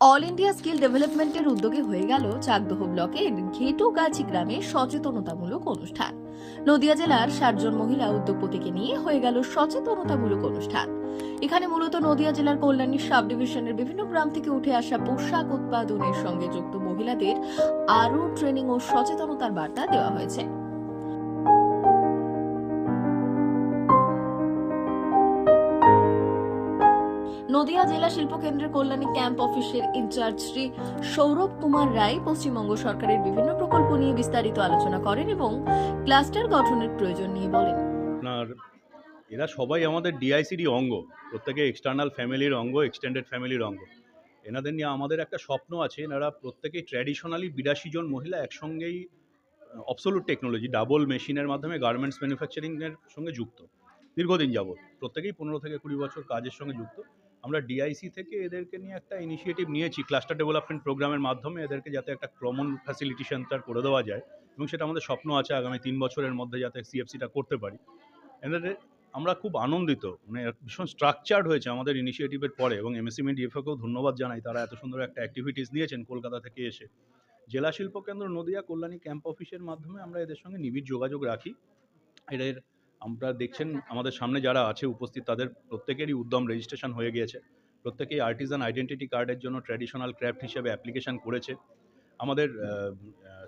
All India skill ডেভেলপমেন্টের উদ্যোগে হয়ে গেল চাকদহ ব্লকের ঘেটুগাছি গ্রামে সচেতনতামূলক অনুষ্ঠান। নদিয়া জেলার ষাটজন মহিলা উদ্যোগপতিকে নিয়ে হয়ে গেল সচেতনতামূলক অনুষ্ঠান। এখানে মূলত নদিয়া জেলার কল্যাণী সাব ডিভিশনের বিভিন্ন গ্রাম থেকে উঠে আসা পোশাক উৎপাদনের সঙ্গে যুক্ত মহিলাদের আরও ট্রেনিং ও সচেতনতার বার্তা দেওয়া হয়েছে। নদিয়া জেলা শিল্প কেন্দ্রের কল্যাণী ক্যাম্প অফিসের ইনচার্জ শ্রী সৌরভ কুমার রায় পশ্চিমবঙ্গ সরকারের বিভিন্ন প্রকল্প নিয়ে বিস্তারিত আলোচনা করেন এবং ক্লাস্টার গঠনের প্রয়োজন নিয়ে বলেন। আপনার, এরা সবাই আমাদের ডিআইসিডি অঙ্গ, প্রত্যেকে এক্সটার্নাল ফ্যামিলির অঙ্গ এক্সটেন্ডেড ফ্যামিলির অঙ্গ। এনাদের নিয়ে আমাদের একটা স্বপ্ন আছে, এনারা প্রত্যেকেই ট্র্যাডিশনালি বিরাশি জন মহিলা একসঙ্গেই অবসোলুট টেকনোলজি ডাবল মেশিনের মাধ্যমে গার্মেন্টস ম্যানুফ্যাকচারিংয়ের সঙ্গে যুক্ত, দীর্ঘদিন যাবৎ। প্রত্যেকেই পনেরো থেকে কুড়ি বছর কাজের সঙ্গে যুক্ত। আমরা ডিআইসি থেকে এদেরকে নিয়ে একটা ইনিশিয়েটিভ নিয়েছি ক্লাস্টার ডেভেলপমেন্ট প্রোগ্রামের মাধ্যমে এদেরকে যাতে একটা কমন ফ্যাসিলিটি সেন্টার করে দেওয়া যায় এবং সেটা আমাদের স্বপ্ন আছে আগামী তিন বছরের মধ্যে যাতে সিএফসিটা করতে পারি। এদের আমরা খুব আনন্দিত মানে ভীষণ স্ট্রাকচার্ড হয়েছে আমাদের ইনিশিয়েটিভের পরে এবং এমএসএমই ডিএফএকেও ধন্যবাদ জানাই, তারা এত সুন্দর একটা অ্যাক্টিভিটিস নিয়েছেন কলকাতা থেকে এসে। জেলা শিল্প কেন্দ্র নদিয়া কল্যাণী ক্যাম্প অফিসের মাধ্যমে আমরা এদের সঙ্গে নিবিড় যোগাযোগ রাখি। এদের আমরা দেখছেন আমাদের সামনে যারা আছে উপস্থিত, তাদের প্রত্যেকেরই উদ্যম রেজিস্ট্রেশন হয়ে গিয়েছে। প্রত্যেকেই আর্টিজান আইডেন্টিটি কার্ডের জন্য ট্র্যাডিশনাল ক্র্যাফট হিসেবে অ্যাপ্লিকেশন করেছে। আমাদের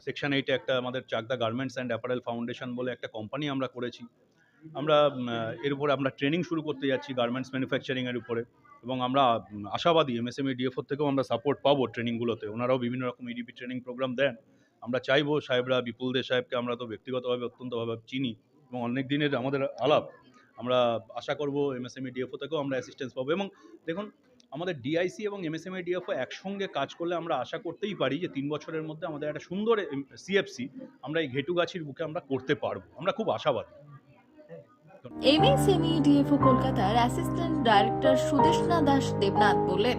সেকশন এইটে একটা আমাদের Chakdah garments and apparel foundation বলে একটা কোম্পানি আমরা করেছি। আমরা এর উপরে আমরা ট্রেনিং শুরু করতে যাচ্ছি গার্মেন্টস ম্যানুফ্যাকচারিংয়ের উপরে এবং আমরা আশাবাদী এমএসএমই ডিএফও থেকেও আমরা সাপোর্ট পাবো ট্রেনিংগুলোতে ওনারাও বিভিন্ন রকম ইডিপি ট্রেনিং প্রোগ্রাম দেন। আমরা চাইব সাহেবরা বিপুল দে সাহেবকে আমরা তো ব্যক্তিগতভাবে অত্যন্তভাবে চিনি। এবং অনেক দিনের আমাদের আলাপ, আমরা আশা করব এমএসএমই ডিএফও থেকেও আমরা অ্যাসিস্ট্যান্স পাবো এবং দেখুন, আমাদের ডিআইসি এবং এমএসএমআই ডিএফও একসঙ্গে কাজ করলে আমরা আশা করতেই পারি যে তিন বছরের মধ্যে আমাদের একটা সুন্দর সিএফসি আমরা এই ঘেটুগাছির বুকে আমরা করতে পারব। আমরা খুব আশাবাদী। এমএসএমই ডিএফও কলকাতার অ্যাসিস্ট্যান্ট ডাইরেক্টর সুদেশনা দাস দেবনাথ বললেন,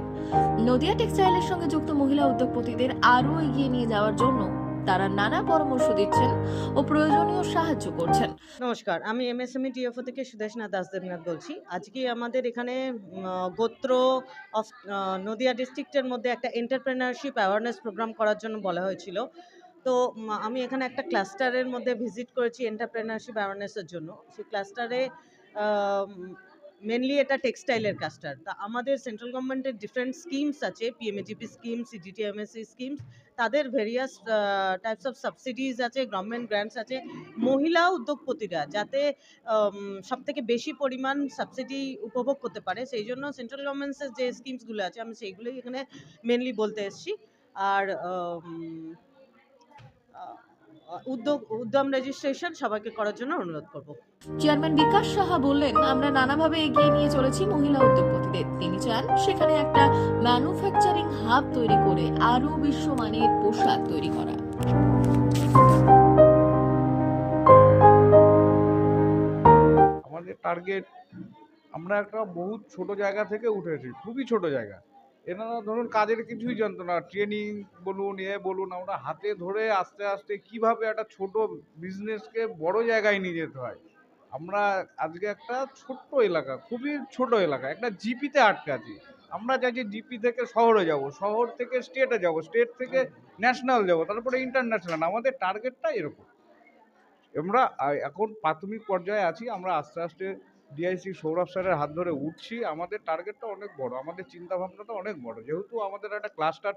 নদিয়া টেক্সটাইলের সঙ্গে যুক্ত মহিলা উদ্যোগপতিদের আরও এগিয়ে নিয়ে যাওয়ার জন্য তারা নানা পরামর্শ দিচ্ছেন ও প্রয়োজনীয় সাহায্য করছেন। নমস্কার, আমি এমএসএমই টিএফও থেকে সুদেশনাথ দাস দেবনাথ বলছি। আজকে আমাদের এখানে গোত্র অফ নদিয়া ডিস্ট্রিক্টের মধ্যে একটা এন্টারপ্রেনারশিপ অ্যাওয়ারনেস প্রোগ্রাম করার জন্য বলা হয়েছিল। তো আমি এখানে একটা ক্লাস্টারের মধ্যে ভিজিট করেছি এন্টারপ্রেনারশিপ অ্যাওয়ারনেসের জন্য। সেই ক্লাস্টারে মেনলি এটা টেক্সটাইলের ক্লাস্টার তা আমাদের সেন্ট্রাল গভর্নমেন্টের ডিফারেন্ট স্কিমস আছে পিএমএজিপি স্কিম সিজিটিএমএসসি স্কিমস তাদের ভেরিয়াস টাইপস অফ সাবসিডিজ আছে গভর্নমেন্ট গ্র্যান্টস আছে। মহিলা উদ্যোগপতিরা যাতে সব থেকে বেশি পরিমাণ সাবসিডি উপভোগ করতে পারে, সেই জন্য সেন্ট্রাল গভর্নমেন্টসের যে স্কিমসগুলো আছে, আমি সেইগুলোই এখানে মেনলি বলতে এসেছি। আর উদ্যোগ উদ্যম রেজিস্ট্রেশন সবাইকে করার জন্য অনুরোধ করব। চেয়ারম্যান বিকাশ সাহা বললেন আমরা নানাভাবে এগিয়ে নিয়ে চলেছি মহিলা উদ্যোগপতিদের। তিনি চান সেখানে একটা ম্যানুফ্যাকচারিং হাব তৈরি করে আরও বিশ্বমানের পোশাক তৈরি করা। আমাদের টার্গেট আমরা একটা বহুত ছোট জায়গা থেকে উঠেছি খুবই ছোট জায়গা। এনারা ধরুন কাজের কিছুই জানতো না ট্রেনিং বলুন, এ বলুন, আমরা হাতে ধরে আস্তে আস্তে কীভাবে একটা ছোট বিজনেসকে বড় জায়গায় নিয়ে যেতে হয়? আমরা আজকে একটা ছোট্ট এলাকা, খুবই ছোট এলাকা, একটা জিপিতে আটকে আছি। আমরা চাইছি জিপি থেকে শহরে যাব, শহর থেকে স্টেটে যাব স্টেট থেকে ন্যাশনাল যাব, তারপরে ইন্টারন্যাশনাল আমাদের টার্গেটটা এরকম। আমরা এখন প্রাথমিক পর্যায়ে আছি, আমরা আস্তে আস্তে ডিআইসি সৌরভ স্যারের হাত ধরে উঠছি, আমাদের টার্গেটটা অনেক বড়, আমাদের চিন্তা ভাবনাটা অনেক বড়। যেহেতু আমাদের একটা ক্লাস্টার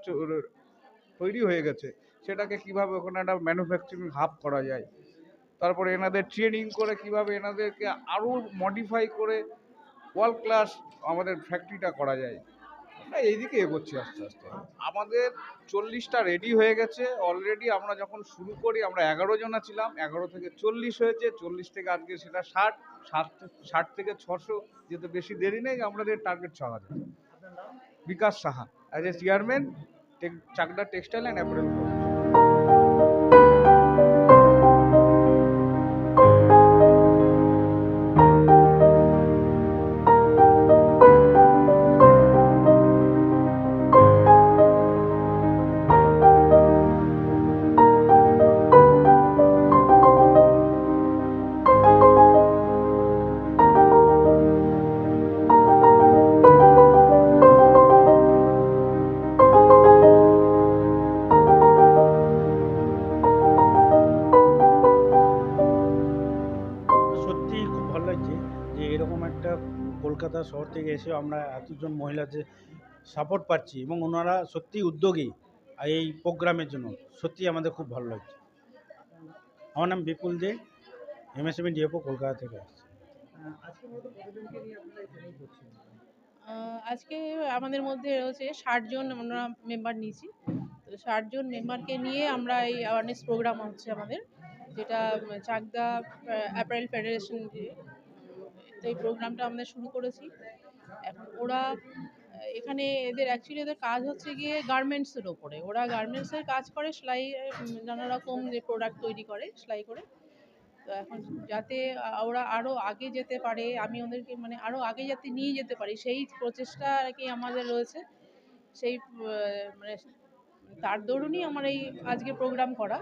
তৈরি হয়ে গেছে, সেটাকে কীভাবে ওখানে একটা ম্যানুফ্যাকচারিং হাব করা যায়, তারপরে এনাদের ট্রেনিং করে কীভাবে এনাদেরকে আরও মডিফাই করে ওয়ার্ল্ড ক্লাস আমাদের ফ্যাক্টরিটা করা যায়। এইদিকে এগোচ্ছি আস্তে আস্তে। আমাদের চল্লিশটা রেডি হয়ে গেছে। অলরেডি আমরা যখন শুরু করি আমরা এগারো জনা ছিলাম। এগারো থেকে চল্লিশ হয়েছে চল্লিশ থেকে আজকে সেটা ষাট ষাট ষাট থেকে ছশো। যেহেতু বেশি দেরি নেই আমাদের টার্গেট ছ হাজার। Bikash Saha as a chairman Chakdah textile and apparel Kolkata শহর থেকে এসে আমরা এতজন মহিলাদের সাপোর্ট পাচ্ছি এবং ওনারা সত্যি উদ্যোগী এই প্রোগ্রামের জন্য। সত্যি আমাদের খুব ভালো লাগছে। আমার নাম বিপুল দে এমএসএমই ডিএফও কলকাতা থেকে আসছে। আজকে আমাদের মধ্যে রয়েছে ষাটজন আমরা মেম্বার নিয়েছি। তো ষাট জন মেম্বারকে নিয়ে আমরা এই অ্যাওয়ারনেস প্রোগ্রাম হচ্ছে আমাদের যেটা চাকদা অ্যাপারেল ফেডারেশন তো এই প্রোগ্রামটা আমরা শুরু করেছি। এখন ওরা, এখানে এদের অ্যাকচুয়ালি এদের কাজ হচ্ছে গিয়ে গার্মেন্টসের ওপরে। ওরা গার্মেন্টসের কাজ করে, সেলাই, নানা রকম যে প্রোডাক্ট তৈরি করে, সেলাই করে। তো এখন যাতে ওরা আরও আগে যেতে পারে, আমি ওদেরকে মানে আরও আগে যাতে নিয়ে যেতে পারি, সেই প্রচেষ্টা আর কি আমাদের রয়েছে। সেই মানে তার দরুনই আমার এই আজকে প্রোগ্রাম করা।